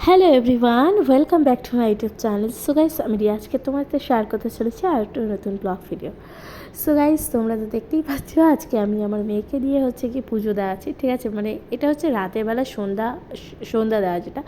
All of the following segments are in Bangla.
Hello everyone welcome back to my YouTube channel so guys আমি আজকে তোমাদের শেয়ার করতে চলেছি আর একটা নতুন ব্লগ ভিডিও সো গাইস তোমরা তো দেখতেই পাচ্ছ, আজকে আমি আমার মেয়েকে দিয়ে হচ্ছে কি পুজো দেওয়া আছে, ঠিক আছে? মানে এটা হচ্ছে রাতের বেলা সন্ধ্যা সন্ধ্যা দেওয়া যেটা,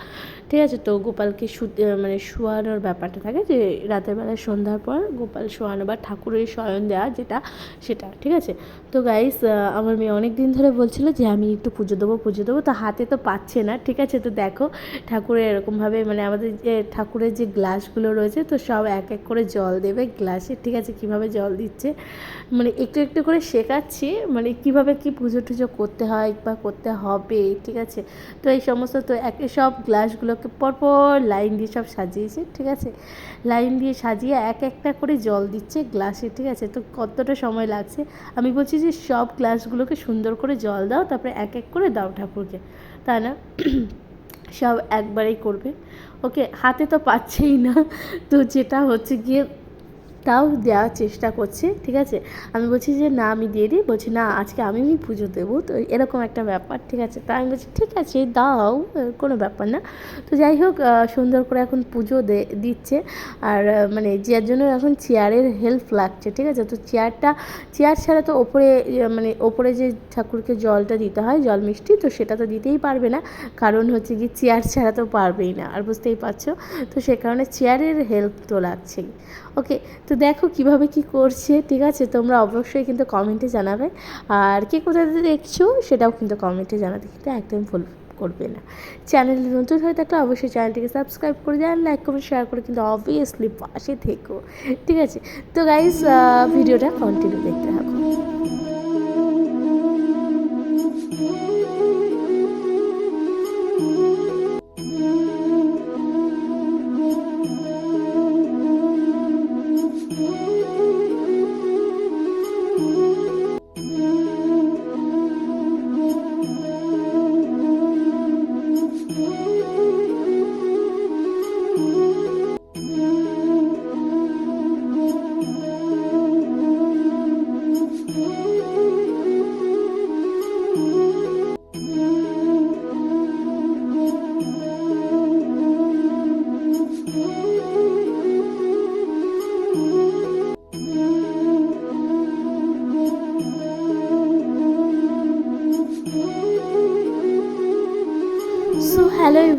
ঠিক আছে? তো গোপালকে শু মানে শোয়ানোর ব্যাপারটা থাকে যে রাতের বেলা সন্ধ্যার পর গোপাল শোয়ানো বা ঠাকুরের শয়ন দেওয়া যেটা, সেটা, ঠিক আছে? তো গাইস আমার মেয়ে অনেক দিন ধরে বলছিল যে আমি একটু পুজো দেবো পুজো দেবো, তো হাতে তো পাচ্ছে না, ঠিক আছে? তো দেখো, ঠাকুরের এরকমভাবে মানে আমাদের যে ঠাকুরের যে গ্লাসগুলো রয়েছে, তো সব এক এক করে জল দেবে গ্লাসে ঠিক আছে? কীভাবে জল দিচ্ছে? মানে একটু একটু করে শেখাচ্ছি মানে কীভাবে কি পুজো টুজো করতে হয় বা করতে হবে, ঠিক আছে? তো এই সমস্ত তো এক, সব গ্লাসগুলোকে পরপর লাইন দিয়ে সব সাজিয়েছে, ঠিক আছে? লাইন দিয়ে সাজিয়ে এক একটা করে জল দিচ্ছে গ্লাসে, ঠিক আছে? তো কতটা সময় লাগছে? আমি বলছি যে সব গ্লাসগুলোকে সুন্দর করে জল দাও, তারপরে এক এক করে দাও ঠাকুরকে। তা না, সব একবারেই করবে। ওকে, হাতে তো পাচ্ছেই না। তো যেটা হচ্ছে গিয়ে তাও দেওয়ার চেষ্টা করছে, ঠিক আছে? আমি বলছি যে, না, আমি দিয়ে দিই। বলছি, না, আজকে আমি পুজো দেবো। তো এরকম একটা ব্যাপার, ঠিক আছে? তা আমি বলছি, ঠিক আছে, দাও কোনো ব্যাপার না। তো যাই হোক সুন্দর করে এখন পুজো দিচ্ছে। আর মানে যার জন্য এখন চেয়ারের হেল্প লাগছে, ঠিক আছে? তো চেয়ারটা, চেয়ার ছাড়া তো ওপরে মানে ওপরে যে ঠাকুরকে জলটা দিতে হয়, জল মিষ্টি, তো সেটা তো দিতেই পারবে না। কারণ হচ্ছে কি চেয়ার ছাড়া তো পারবেই না, আর বুঝতেই পারছ? তো সে কারণে চেয়ারের হেল্প তো লাগছেই। ওকে তো দেখো কীভাবে কি করছে, ঠিক আছে? তোমরা অবশ্যই কিন্তু কমেন্টে জানাবে। আর কে কোথায় দেখছ, সেটাও কিন্তু কমেন্টে জানাতে কিন্তু একদম ভুল করবে না। চ্যানেলে নতুন হয়ে থাকলে অবশ্যই চ্যানেলটিকে সাবস্ক্রাইব করে দেন লাইক কমেন্ট শেয়ার করে কিন্তু অবভিয়াসলি পাশে থেকো। ঠিক আছে? তো গাইজ ভিডিওটা কন্টিনিউ দেখতে থাকো।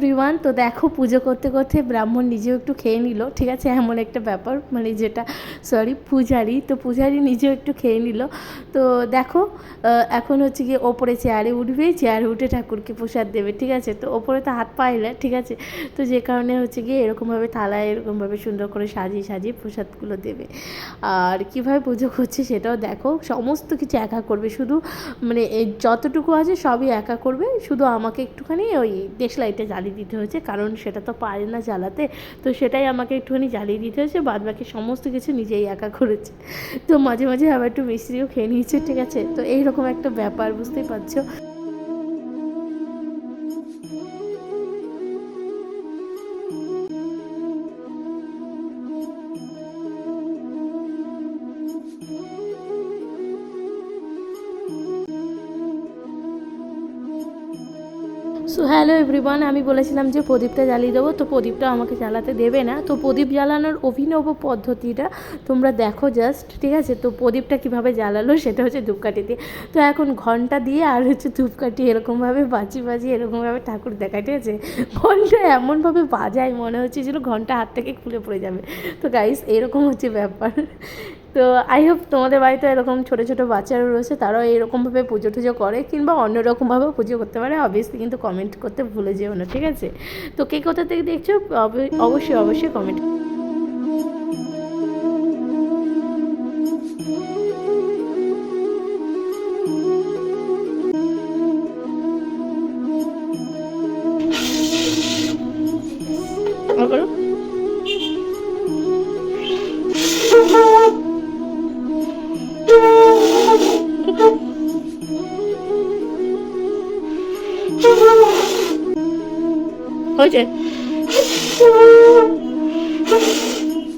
এভরিওয়ান তো দেখো পুজো করতে করতে ব্রাহ্মণ নিজেও একটু খেয়ে নিল। ঠিক আছে, এমন একটা ব্যাপার মানে যেটা সরি পূজারি, তো পূজারি নিজেও একটু খেয়ে নিল। তো দেখো এখন হচ্ছে গিয়ে ওপরে চেয়ারে উঠবে, চেয়ারে উঠে ঠাকুরকে প্রসাদ দেবে, ঠিক আছে? তো ওপরে তো হাত পাইলে ঠিক আছে? তো যে কারণে হচ্ছে গিয়ে এরকমভাবে থালায় এরকমভাবে সুন্দর করে সাজিয়ে সাজিয়ে প্রসাদগুলো দেবে। আর কীভাবে পুজো করছে সেটাও দেখো, সমস্ত কিছু একা করবে, শুধু মানে যতটুকু আছে সবই একা করবে, শুধু আমাকে একটুখানি ওই দেশলাইটে জ্বালিয়ে দিতে হয়েছে, কারণ সেটা তো পারে না জ্বালাতে। তো সেটাই আমাকে একটুখানি জ্বালিয়ে দিতে হয়েছে বাদ বাকি সমস্ত কিছু নিজেই একা করেছে। তো মাঝে মাঝে আবার একটু মিস্ত্রিও খেয়ে নিয়েছে, ঠিক আছে? তো এইরকম একটা ব্যাপার, বুঝতেই পারছ? সো হ্যালো এভরিওয়ান আমি বলেছিলাম যে প্রদীপটা জ্বালিয়ে দেবো, তো প্রদীপটা আমাকে জ্বালাতে দেবে না। তো প্রদীপ জ্বালানোর অভিনব পদ্ধতিটা তোমরা দেখো জাস্ট ঠিক আছে? তো প্রদীপটা কীভাবে জ্বালালো সেটা হচ্ছে ধূপকাঠি দিয়ে তো এখন ঘণ্টা দিয়ে আর হচ্ছে ধূপকাঠি এরকমভাবে বাজি বাজি এরকমভাবে ঠাকুর দেখায়, ঠিক আছে? ঘণ্টা এমনভাবে বাজায় মনে হচ্ছে যেন ঘণ্টা হাত থেকে খুলে পড়ে যাবে। তো গাইস এরকম হচ্ছে ব্যাপার। তো আই হোপ তোমাদের বাড়িতে এরকম ছোটো ছোটো বাচ্চারা রয়েছে, তারাও এরকমভাবে পুজো টুজো করে কিংবা অন্যরকমভাবেও পুজো করতে পারে। অবভিয়াসলি কিন্তু কমেন্ট করতে ভুলে যেও না, ঠিক আছে? তো কে কোথা থেকে দেখছ? অবশ্যই অবশ্যই কমেন্ট করো। হয়েছে।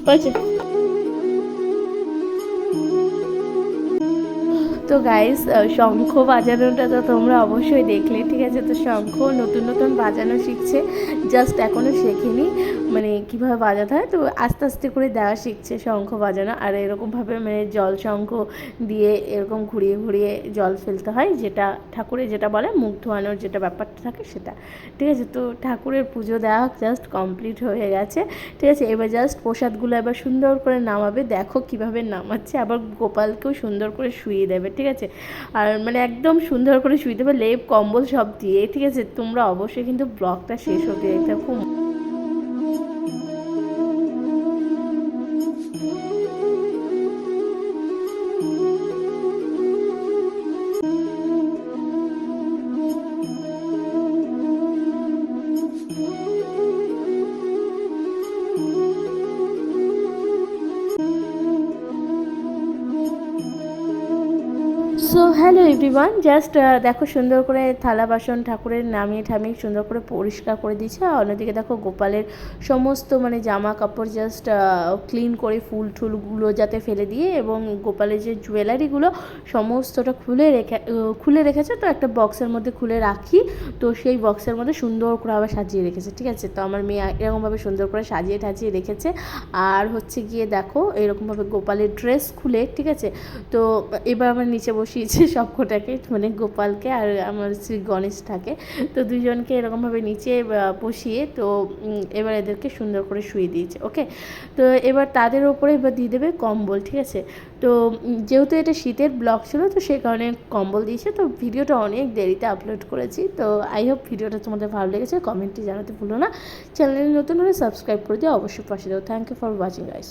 হয়েছে। তো গাইস শঙ্খ বাজানোটা তো তোমরা অবশ্যই দেখলে, ঠিক আছে? তো শঙ্খ নতুন নতুন বাজানো শিখছে জাস্ট এখনও শেখেনি। মানে কীভাবে বাজাতে হয়, তো আস্তে আস্তে করে দেওয়া শিখছে শঙ্খ বাজানো। আর এরকমভাবে মানে জল শঙ্খ দিয়ে এরকম ঘুরিয়ে ঘুরিয়ে জল ফেলতে হয়, যেটা ঠাকুরে যেটা বলে, মুখ ধোয়ানোর যেটা ব্যাপারটা থাকে সেটা। ঠিক আছে? তো ঠাকুরের পুজো দেওয়া জাস্ট কমপ্লিট হয়ে গেছে। ঠিক আছে? এবার জাস্ট প্রসাদগুলো এবার সুন্দর করে নামাবে। দেখো কীভাবে নামাচ্ছে। আবার গোপালকেও সুন্দর করে শুয়ে দেবে। ঠিক আছে? আর মানে একদম সুন্দর করে শুয়ে দেবে। লেপ, কম্বল সব দিয়ে। ঠিক আছে? তোমরা অবশ্যই কিন্তু ব্লগটা শেষ হতে এটা সো হ্যালো এভরিওয়ান জাস্ট দেখো সুন্দর করে থালা বাসন ঠাকুরের নামিয়ে ঠামিয়ে সুন্দর করে পরিষ্কার করে দিয়েছে। আর অন্যদিকে দেখো গোপালের সমস্ত মানে জামা কাপড় জাস্ট ক্লিন করে ফুল টুলগুলো যাতে ফেলে দিয়ে এবং গোপালের যে জুয়েলারিগুলো সমস্তটা খুলে রেখে খুলে রেখেছে, তো একটা বক্সের মধ্যে খুলে রাখি। তো সেই বক্সের মধ্যে সুন্দর করে আবার সাজিয়ে রেখেছে, ঠিক আছে? তো আমার মেয়ে এরকমভাবে সুন্দর করে সাজিয়ে টাজিয়ে রেখেছে। আর হচ্ছে গিয়ে দেখো এরকমভাবে গোপালের ড্রেস খুলে, ঠিক আছে? তো এবার আমার নিচে বসিয়েছে সবকটাকে মানে গোপালকে আর আমার শ্রী গণেশটাকে। তো দুজনকে এরকমভাবে নিচে বসিয়ে তো এবার এদেরকে সুন্দর করে শুয়ে দিয়েছে, ওকে? তো এবার তাদের ওপরে এবার দিয়ে দেবে কম্বল, ঠিক আছে? তো যেহেতু এটা শীতের ব্লগ ছিল, তো সেই কারণে কম্বল দিয়েছে। তো ভিডিওটা অনেক দেরিতে আপলোড করেছি। তো আই হোপ ভিডিওটা তোমাদের ভালো লেগেছে। কমেন্টে জানাতে ভুলো না। চ্যানেলে নতুন হলে সাবস্ক্রাইব করে দিও। অবশ্যই পাশে দেবো thank you for watching guys